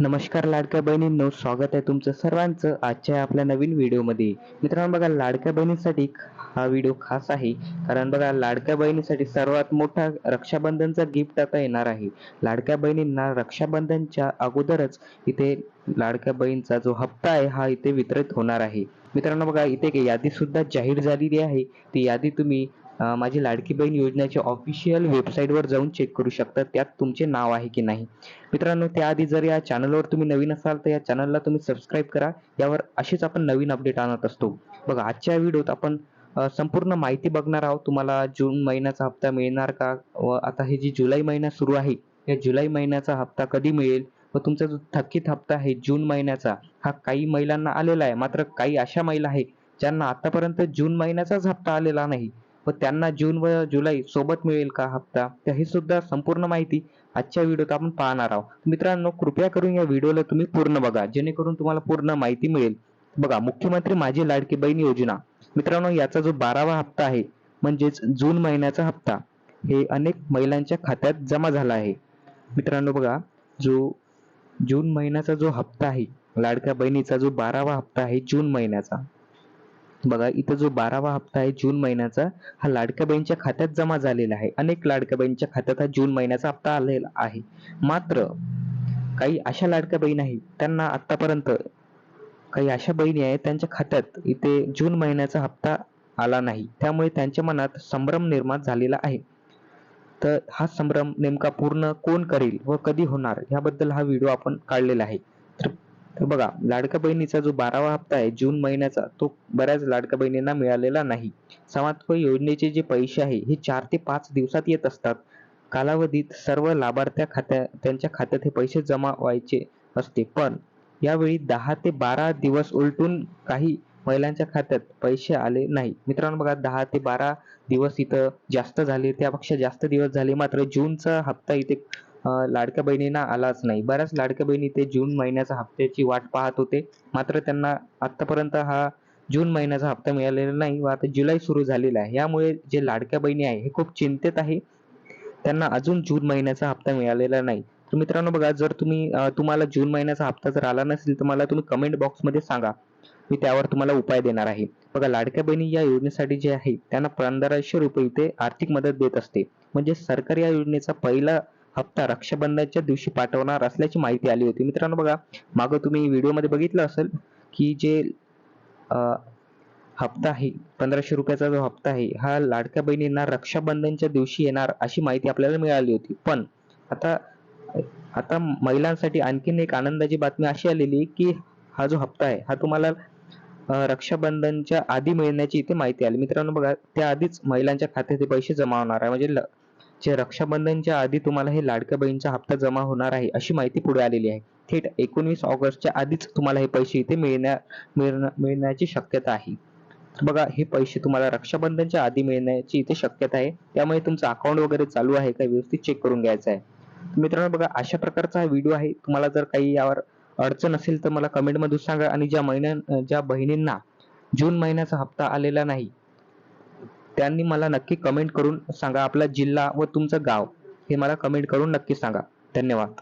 नमस्कार लाडक्या बहिणींनो स्वागत आहे तुमचं सर्वांचं आजच्या आपल्या नवीन व्हिडिओमध्ये. मित्रांनो बघा लाडक्या बहिणीसाठी हा व्हिडिओ खास आहे. कारण बघा लाडक्या बहिणीसाठी सर्वात मोठा रक्षाबंधनचा गिफ्ट आता येणार आहे. लाडक्या बहिणींना रक्षाबंधनच्या अगोदरच इथे लाडक्या बहिणीचा जो हप्ता आहे हा इथे वितरित होणार आहे. मित्रांनो बघा इथे एक यादी सुद्धा जाहीर झालेली आहे. ती यादी तुम्ही माझी लाडकी बहीण योजनेच्या ऑफिशियल वेबसाईटवर जाऊन चेक करू शकता. त्यात तुमचे नाव आहे की नाही. मित्रांनो त्याआधी जर या चॅनलवर तुम्ही नवीन असाल तर या चॅनलला तुम्ही सबस्क्राईब करा. यावर अशीच आपण नवीन अपडेट आणत असतो. बघा आजच्या व्हिडिओत आपण संपूर्ण माहिती बघणार आहोत. तुम्हाला जून महिन्याचा हप्ता मिळणार का? व आता हे जी जुलै महिना सुरू आहे या जुलै महिन्याचा हप्ता कधी मिळेल? व तुमचा जो थकीत हप्ता आहे जून महिन्याचा हा काही महिलांना आलेला आहे. मात्र काही अशा महिला आहेत ज्यांना आतापर्यंत जून महिन्याचाच हप्ता आलेला नाही. व त्यांना जून व जुलै सोबत मिळेल का हप्ता? तर ही सुद्धा संपूर्ण माहिती आजच्या व्हिडिओत आपण पाहणार आहोत. मित्रांनो कृपया करून या व्हिडिओला तुम्ही पूर्ण बघा जेणेकरून तुम्हाला पूर्ण माहिती मिळेल. बघा मुख्यमंत्री माझी लाडकी बहीण योजना. मित्रांनो याचा जो बारावा हप्ता आहे म्हणजेच जून महिन्याचा हप्ता हे अनेक महिलांच्या खात्यात जमा झाला आहे. मित्रांनो बघा जो जून महिन्याचा जो हप्ता आहे लाडक्या बहिणीचा जो बारावा हप्ता आहे जून महिन्याचा बघा इथं जो बारावा हप्ता आहे जून महिन्याचा हा लाडक्या बहिणीच्या खात्यात जमा झालेला आहे. अनेक लाडक्या बहिणीच्या खात्यात हा जून महिन्याचा हप्ता आलेला आहे. मात्र काही अशा लाडक्या बहीण आहेत त्यांना आतापर्यंत काही अशा बहिणी आहेत त्यांच्या खात्यात इथे जून महिन्याचा हप्ता आला नाही. त्यामुळे त्यांच्या मनात संभ्रम निर्माण झालेला आहे. तर हा संभ्रम नेमका पूर्ण कोण करेल व कधी होणार याबद्दल हा व्हिडिओ आपण काढलेला आहे. तर बघा लाडक्या बहिणीचा जो बारावा हप्ता आहे जून महिन्याचा तो बऱ्याच लाडक्या बहिणींना मिळालेला नाही. समाजत्व योजनेचे जे पैसे आहे हे चार ते पाच दिवसात येत असतात. कालावधीत सर्व लाभार्थ्या खात्या त्यांच्या खात्यात हे पैसे जमा व्हायचे असते. पण यावेळी दहा ते बारा दिवस उलटून काही महिलांच्या खात्यात पैसे आले नाही. मित्रांनो बघा दहा ते बारा दिवस इथं जास्त झाले त्यापेक्षा जास्त दिवस झाले मात्र जूनचा हप्ता इथे लाडक्या बहिणींना आलाच नाही. बऱ्याच लाडक्या बहिणी ते जून महिन्याच्या हप्त्याची वाट पाहत होते. मात्र त्यांना आतापर्यंत हा जून महिन्याचा हप्ता मिळालेला नाही व आता जुलै सुरू झालेला आहे. यामुळे जे लाडक्या बहिणी आहे हे खूप चिंतेत आहे. त्यांना अजून जून महिन्याचा हप्ता मिळालेला नाही. तर मित्रांनो बघा जर तुम्ही तुम्हाला जून महिन्याचा हप्ता जर आला नसेल तर मला तुम्ही कमेंट बॉक्समध्ये सांगा. मी त्यावर तुम्हाला उपाय देणार आहे. बघा लाडक्या बहिणी या योजनेसाठी जे आहे त्यांना पंधराशे रुपये इथे आर्थिक मदत देत असते. म्हणजे सरकार या योजनेचा पहिला हप्ता रक्षाबंधनच्या दिवशी पाठवणार असल्याची माहिती आली होती. मित्रांनो बघा मागं तुम्ही व्हिडिओमध्ये बघितलं असेल की जे हप्ता आहे पंधराशे रुपयाचा जो हप्ता आहे हा लाडक्या बहिणींना रक्षाबंधनच्या दिवशी येणार अशी माहिती आपल्याला मिळाली होती. पण आता आता महिलांसाठी आणखीन एक आनंदाची बातमी अशी आलेली की हा जो हप्ता आहे हा तुम्हाला रक्षाबंधनच्या आधी मिळण्याची इथे माहिती आली. मित्रांनो बघा त्या आधीच महिलांच्या खात्यात पैसे जमा होणार आहे. म्हणजे ल- जे रक्षाबंधनच्या आधी तुम्हाला हे लाडक्या बहिणीचा हप्ता जमा होणार आहे अशी माहिती पुढे आलेली आहे. थेट एकोणवीस ऑगस्टच्या आधीच तुम्हाला हे पैसे इथे मिळण्या मिळण्या- मिळण्याची शक्यता आहे. बघा हे पैसे तुम्हाला रक्षाबंधनच्या आधी मिळण्याची इथे शक्यता आहे. त्यामुळे तुमचं अकाउंट वगैरे चालू आहे का व्यवस्थित चेक करून घ्यायचं आहे. मित्रांनो बघा अशा प्रकारचा हा व्हिडिओ आहे. तुम्हाला जर काही यावर अडचण असेल तर मला कमेंटमधून सांगा. आणि ज्या महिन्या ज्या बहिणींना जून महिन्याचा हप्ता आलेला नाही त्यांनी मला नक्की कमेंट करून सांगा. आपला जिल्हा व तुमचं गाव हे मला कमेंट करून नक्की सांगा. धन्यवाद.